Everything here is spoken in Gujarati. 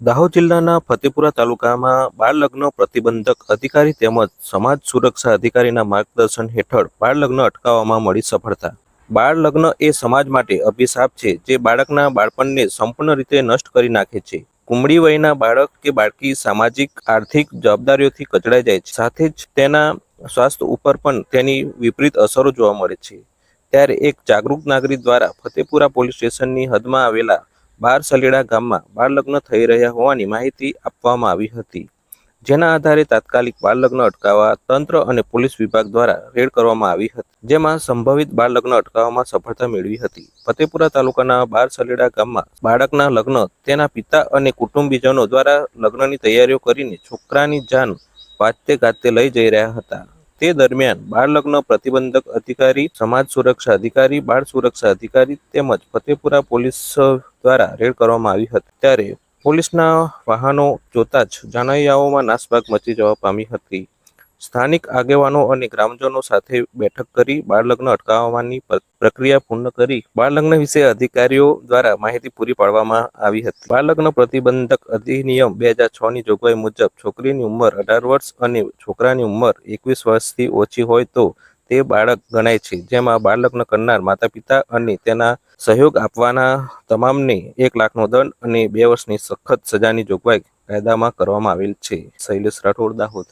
દાહોદ જિલ્લાના ફતેપુરા તાલુકામાં બાળ લગ્ન પ્રતિબંધક અધિકારી તેમજ સમાજ સુરક્ષા અધિકારીના માર્ગદર્શન હેઠળ બાળ લગ્ન અટકાવવામાં મળી સફળતા. બાળ લગ્ન એ સમાજ માટે અભિશાપ છે જે બાળકના બાળપણને સંપૂર્ણ રીતે નષ્ટ કરી નાખે છે. કુમળી વયના બાળક કે બાળકી સામાજિક, આર્થિક જવાબદારીઓથી કચડાઈ જાય છે. સાથે જ તેના સ્વાસ્થ્ય ઉપર પણ તેની વિપરીત અસરો જોવા મળે છે. ત્યારે એક જાગૃત નાગરિક દ્વારા ફતેપુરા પોલીસ સ્ટેશનની હદમાં આવેલા બાર સલેડા ગામમાં બાળલગ્ન થઈ રહ્યા હોવાની માહિતી આપવામાં આવી હતી. જેના આધારે તાત્કાલિક બાળલગ્ન અટકાવવા તંત્ર અને પોલીસ વિભાગ દ્વારા રેડ કરવામાં આવી હતી, જેમાં સંભવિત બાળલગ્ન અટકાવવામાં સફળતા મેળવી હતી. ફતેપુરા તાલુકાના બારસલીડા ગામમાં બાળકના લગ્ન તેના પિતા અને કુટુંબીજનો દ્વારા લગ્નની તૈયારીઓ કરીને છોકરાની જાન વાતે ગાતે લઈ જઈ રહ્યા હતા. તે દરમિયાન બાળ લગ્ન પ્રતિબંધક અધિકારી, સમાજ સુરક્ષા અધિકારી, બાળ સુરક્ષા અધિકારી તેમજ ફતેપુરા પોલીસ દ્વારા રેડ કરવામાં આવી હતી. ત્યારે પોલીસના વાહનો જોતા જ જાનૈયાઓમાં નાસભાગ મચી જવા પામી હતી. સ્થાનિક આગેવાનો અને ગ્રામજનો સાથે બેઠક કરી બાળલગ્ન અટકાવવાની પ્રક્રિયા પૂર્ણ કરી બાળલગ્ન વિશે અધિકારીઓ દ્વારા માહિતી પૂરી પાડવામાં આવી હતી. બાળલગ્ન પ્રતિબંધક અધિનિયમ બે હજાર છ ની જોગવાઈ મુજબ છોકરીની ઉંમર અઢાર વર્ષ અને છોકરાની ઉંમર એકવીસ વર્ષથી ઓછી હોય તો તે બાળક ગણાય છે, જેમાં બાળલગ્ન કરનાર માતા પિતા અને તેના સહયોગ આપવાના તમામને એક લાખનો દંડ અને બે વર્ષની સખત સજાની જોગવાઈ કાયદામાં કરવામાં આવેલ છે. શૈલેષ રાઠોડ દાહોદ.